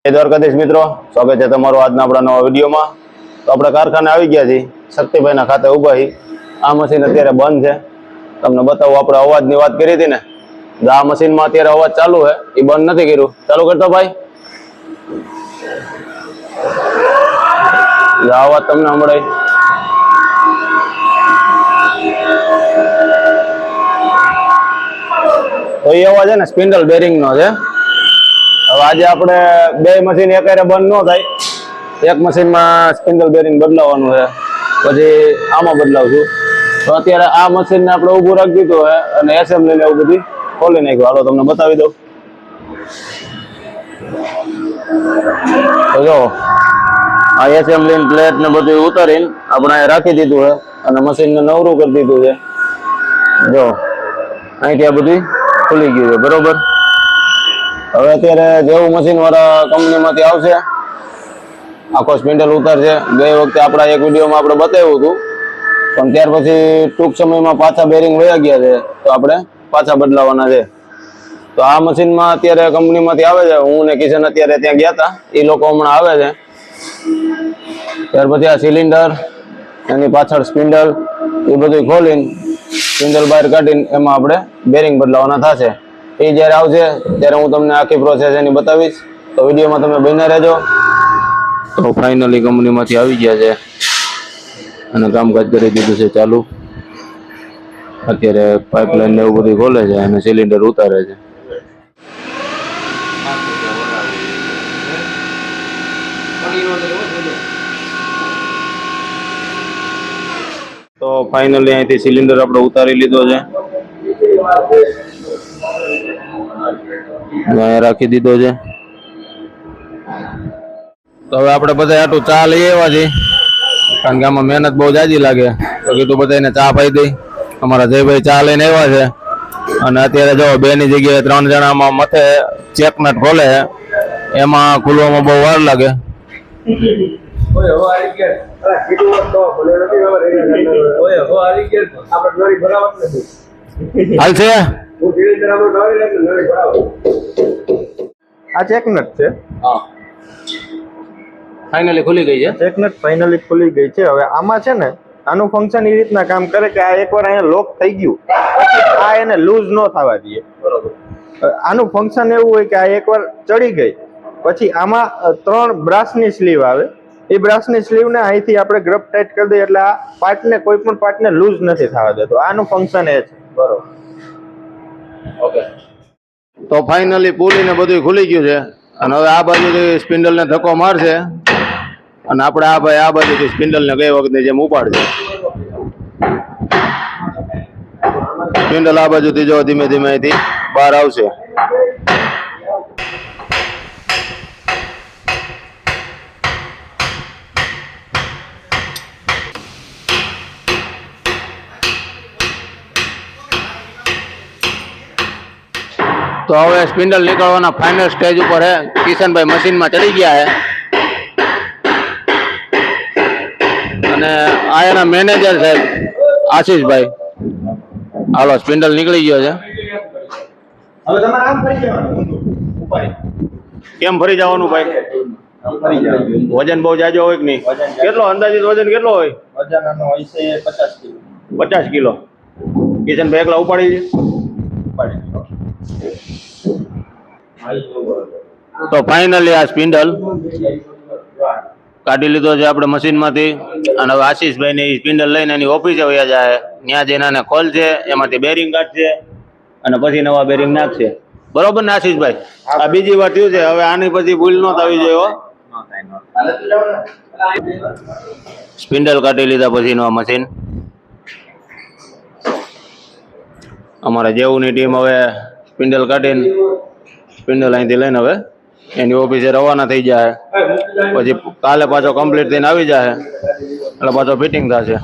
જય દ્વારકાધીશ મિત્રો, સ્વાગત છે તમારું આજના આપણા નવા વિડીયોમાં. તો આપણે કારખાને આવી ગયા છીએ. શક્તિભાઈના ખાતે ઊભા છીએ. આ મશીન અત્યારે બંધ છે. તમને બતાવું, આપણે અવાજની વાત કરી હતી ને આ મશીનમાં અત્યારે અવાજ ચાલુ છે. એ બંધ નથી કર્યું. ચાલુ કરતો ભાઈ. અવાજ તમને સંભળાય. તો એ અવાજ છે ને સ્પિન્ડલ બેરિંગનો છે. હવે આજે આપણે બે મશીન એકારે બંધ ન થાય. એક મશીનમાં સ્પિન્ડલ બેરિંગ બદલાવાનું છે. પછી આમાં બદલાવશું. તો અત્યારે આ મશીનને આપણે ઊભું રાખી દીધું છે અને એસેમ્બલી ને એવું બધી ખોલી નાખ્યું. હાલો, તમને બતાવી દઉં. જો, આ એસેમ્બલી પ્લેટ ને બધું ઉતારીને આપણે રાખી દીધું છે અને મશીનને નવરું કરી દીધું છે. જો, અહીંથી આ બધું ખુલી ગયું છે. બરોબર? હવે અત્યારે જેવું મશીન વાળા કંપનીમાંથી આવશે, આખો સ્પિન્ડલ ઉતારશે. ગઈ વખતે આપણા એક વિડીયોમાં આપણે બતાવ્યું હતું, પણ ત્યાર પછી ટૂંક સમયમાં પાછા બેરિંગ વયા ગયા છે, તો આપણે પાછા બદલાવાના છે. તો આ મશીનમાં અત્યારે કંપનીમાંથી આવે છે. હું ને કિશન અત્યારે ત્યાં ગયા હતા. એ લોકો હમણાં આવે છે. ત્યાર પછી આ સિલિન્ડર એની પાછળ સ્પિન્ડલ એ બધું ખોલીને સ્પિન્ડલ બહાર કાઢીને એમાં આપણે બેરિંગ બદલાવાના થશે. એ જ્યારે આવશે, ત્યારે હું તમને આખી પ્રોસેસ એની બતાવીશ. તો વિડીયોમાં તમે બને રહેજો. તો ફાઇનલી કંપનીમાંથી આવી ગયા છે. અને કામકાજ કરી દીધું છે ચાલુ. અત્યારે પાઇપલાઇન ને એવું બધું ખોલે છે અને સિલિન્ડર ઉતારે છે. તો ફાઇનલી અહીંથી સિલિન્ડર આપણે ઉતારી લીધો છે. અહીંયા રાખી દીધો છે. તો હવે આપણે બધા આટલું ચા લઈ આવ્યા છીએ. કારણ કે આમાં મહેનત બહુ જાજી લાગે. તો કીધું બધાને ચા પાઈ દઈ. અમારા જયભાઈ ચા લઈને આવ્યા છે. અને અત્યારે જો બે ની જગ્યાએ ત્રણ જણામાં મથે ચેકનટ ખોલે છે. એમાં ખુલવામાં બહુ વાર લાગે. આપણે નળી હાલ છે? હું ધીરે ધીરે આપણે નળી લઈને નળી ભરાવું આ ચેકનટ છે. ફાઇનલી ખુલી ગઈ છે? ચેકનટ ફાઇનલી ખુલી ગઈ છે. હવે આમાં છે ને આનું ફંક્શન એ રીતના કામ કરે કે આ એકવાર અહીંયા લોક થઈ ગયું. પછી આ એને લૂઝ ન થવા દઈએ. બરોબર. આનું ફંક્શન એવું હોય કે આ એકવાર ચડી ગઈ. પછી આમાં ત્રણ બ્રાસની સ્લીવ આવે. એ બ્રાસની સ્લીવને અહીંથી આપણે ગ્રપ ટાઈટ કરી દઈએ એટલે આ પાર્ટને કોઈ પણ પાર્ટને લૂઝ નથી થવા દેતો. આનું ફંક્શન એ છે. બરોબર. ઓકે. તો ફાઇનલી પુલી ને બધું ખુલી ગયું છે. અને હવે આ બાજુથી સ્પિન્ડલ ને ધક્કો મારશે. અને આપણે આ ભાઈ આ બાજુથી સ્પિન્ડલ ને ગઈ વખતે જેમ ઉપાડશે. સ્પિન્ડલ આ બાજુથી જો ધીમે ધીમે અહીંથી બહાર આવશે. તો હવે સ્પિન્ડલ નીકળવાના ફાઇનલ સ્ટેજ ઉપર હે. કિશનભાઈ મશીનમાં ચડી ગયા હે. અને આ એના મેનેજર સાહેબ આશીષભાઈ. હાલો સ્પિન્ડલ નીકળી ગયો છે. કેમ ફરી જવાનું ભાઈ? વજન બહુ જાજો હોય કે નહીં? કેટલો અંદાજિત વજન કેટલો હોય? પચાસ કિલો. પચાસ કિલો. કિશનભાઈ એકલા ઉપાડી છે? ઉપાડી તો ફાઇનલી આ સ્પિન્ડલ કાઢી લીધો છે આપણે મશીનમાંથી અને હવે આશીષભાઈને ને સ્પિન્ડલ લઈને એની ઓફિસે વયા જાય. ત્યાં જઈને આને ખોલશે એમાંથી બેરિંગ કાઢશે અને પછી નવા બેરિંગ નાખશે. બરોબર ને આશીષભાઈ? આ બીજી વાર થયું છે, હવે આની પછી ભૂલ ન થવી જોઈએ સ્પિન્ડલ કાઢી લીધા પછીનું આ મશીન અમારા જેવુંની ટીમ હવે પિંડલ કાઢીને પિંડલ અહીંથી લઈને હવે એની ઓફિસે રવાના થઈ જાય પછી કાલે પાછો કમ્પ્લીટ થઈને આવી જાય એટલે પાછો ફિટિંગ થશે.